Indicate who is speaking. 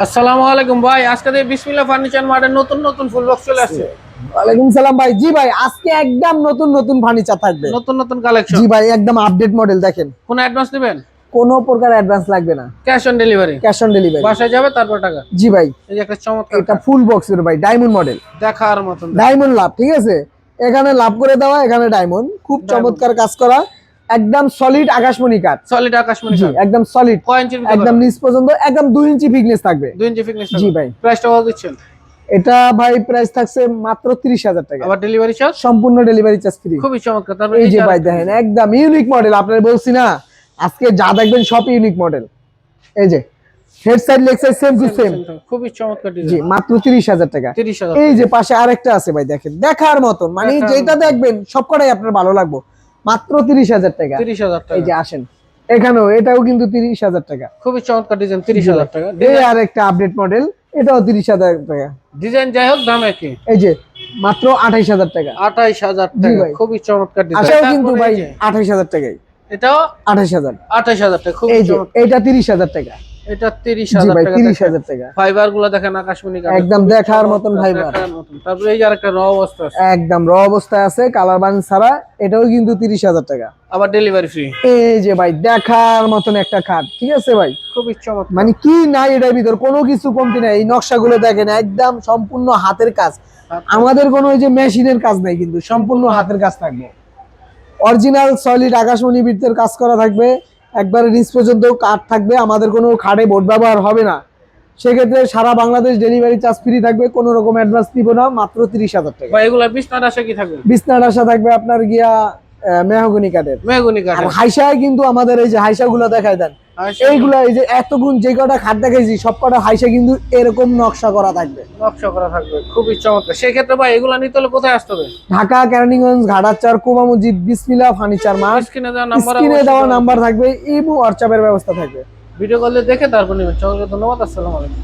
Speaker 1: আসসালামু আলাইকুম ভাই আজকে দিয়ে বিসমিল্লাহ ফার্নিচার মার্টের নতুন নতুন ফুল বক্স চলে আসছে।
Speaker 2: ওয়ালাইকুম সালাম ভাই। জি ভাই আজকে একদম নতুন নতুন ফার্নিচার থাকবে।
Speaker 1: নতুন নতুন কালেকশন
Speaker 2: জি ভাই একদম আপডেট মডেল দেখেন।
Speaker 1: কোন অ্যাডভান্স নেবেন?
Speaker 2: কোনো প্রকার অ্যাডভান্স লাগবে না।
Speaker 1: Cash on delivery
Speaker 2: cash on delivery
Speaker 1: বাসায় যাবে তারপর টাকা?
Speaker 2: জি ভাই
Speaker 1: এই একটা চমৎকার
Speaker 2: এটা ফুল বক্সের ভাই ডায়মন্ড মডেল
Speaker 1: দেখার মতন।
Speaker 2: ডায়মন্ড লাভ ঠিক আছে? এখানে লাভ করে দেওয়া এখানে ডায়মন্ড খুব চমৎকার কাজ করা। একদম সলিড আকাশমণি কাঠ।
Speaker 1: সলিড আকাশমণি
Speaker 2: জি একদম সলিড
Speaker 1: কয়
Speaker 2: একদম নিচ পর্যন্ত একদম দুই ইঞ্চি ফিটনেস থাকবে।
Speaker 1: দুই ইঞ্চি ফিটনেস
Speaker 2: জি ভাই।
Speaker 1: প্রাইসটা কত দিচ্ছেন?
Speaker 2: এটা ভাই প্রাইস থাকছে মাত্র তিরিশ হাজার টাকা।
Speaker 1: আবার ডেলিভারি চার্জ
Speaker 2: সম্পূর্ণ ডেলিভারি চার্জ ফ্রি
Speaker 1: খুবই চমৎকার তারপর
Speaker 2: এই যে ভাই দেখেন একদম ইউনিক মডেল আপনারা বলছি না। আজকে যা দেখবেন সব ইউনিক মডেল এই যে head side leg side same to same
Speaker 1: খুবই চমৎকার
Speaker 2: জি মাত্র তিরিশ হাজার টাকা।
Speaker 1: তিরিশ হাজার
Speaker 2: এই যে পাশে আরেকটা আছে ভাই দেখেন। দেখার মতন মানে যেটা দেখবেন সবকটাই আপনার ভালো লাগবে। মাত্র তিরিশ হাজার টাকা।
Speaker 1: তিরিশ হাজার
Speaker 2: এই
Speaker 1: টাকা
Speaker 2: যে আসেন। এখানেও এটাও কিন্তু তিরিশ হাজার টাকা।
Speaker 1: খুবই চমৎকার ডিজাইন তিরিশ হাজার টাকা।
Speaker 2: এই আর একটা আপডেট মডেল এটাও তিরিশ হাজার টাকা।
Speaker 1: ডিজাইন যাই হোক দাম একই।
Speaker 2: এই যে মাত্র আঠাইশ হাজার টাকা।
Speaker 1: আঠাইশ হাজার টাকা খুবই চমৎকার ডিজাইন
Speaker 2: আসাও কিন্তু ভাই আঠাইশ হাজার টাকাই।
Speaker 1: এটাও
Speaker 2: আঠাইশ হাজার।
Speaker 1: আঠাইশ হাজার টাকা
Speaker 2: এই যে এটা তিরিশ হাজার টাকা।
Speaker 1: এটা তিরিশ
Speaker 2: জি
Speaker 1: হাজার
Speaker 2: ভাই
Speaker 1: টাকা
Speaker 2: তিরিশ হাজার টাকা।
Speaker 1: ফাইবারগুলো দেখেন আকাশমণি
Speaker 2: একদম দেখার মতন
Speaker 1: মতন। তারপরে এই যে আরেকটা র অবস্থা আছে।
Speaker 2: একদম র অবস্থায় আছে কালার বান ছাড়া এটাও কিন্তু তিরিশ হাজার টাকা।
Speaker 1: আবার ডেলিভারি ফ্রি
Speaker 2: এই যে ভাই দেখার মতন একটা খাট ঠিক আছে ভাই?
Speaker 1: খুবই চমৎকার।
Speaker 2: মানে কি নাই এটার ভিতর কোনো কিছু কমতি নাই। এই নকশাগুলো দেখেন একদম সম্পূর্ণ হাতের কাজ। আমাদের কোনো ওই যে মেশিনের কাজ নাই কিন্তু সম্পূর্ণ হাতের কাজ থাকবে। অরিজিনাল সলিড আকাশমণি বৃত্তের কাজ করা থাকবে। একবারে নিচ পর্যন্ত কাঠ থাকবে আমাদের কোনো খাড়ে বোর্ড ব্যবহার হবে না। সেক্ষেত্রে সারা বাংলাদেশ ডেলিভারি চার্জ ফ্রি থাকবে কোনো রকম অ্যাডভান্স দিব না মাত্র তিরিশ হাজার টাকা।
Speaker 1: এগুলো বিছনার আসে কি থাকবে?
Speaker 2: বিছনার আশা থাকবে আপনার গিয়া মেহগনি কাঠের।
Speaker 1: মেহগুনি কাঠ
Speaker 2: হাইসায় কিন্তু আমাদের এই যে হাইসাগুলো দেখায় দেন এইগুলা এই যে এতগুণ যে কটা খাট সব কটা হাইসে কিন্তু এরকম নকশা করা থাকবে।
Speaker 1: নকশা করা থাকবে খুবই চমৎকার। সেক্ষেত্রে ভাই এগুলা নিতে হলে কোথায় আসতে হবে?
Speaker 2: ঢাকা কেরানীগঞ্জ ঘাটাচার কুমা মসজিদ বিসমিলা ফার্নিচার মার্ট
Speaker 1: স্ক্রিনে দেওয়া নাম্বার
Speaker 2: স্ক্রিনে দেওয়া নাম্বার থাকবে ইমো হোয়াটসঅ্যাপের ব্যবস্থা থাকবে।
Speaker 1: ভিডিও কলে দেখে তারপর নেবেন। সকলকে ধন্যবাদ আসসালামু আলাইকুম।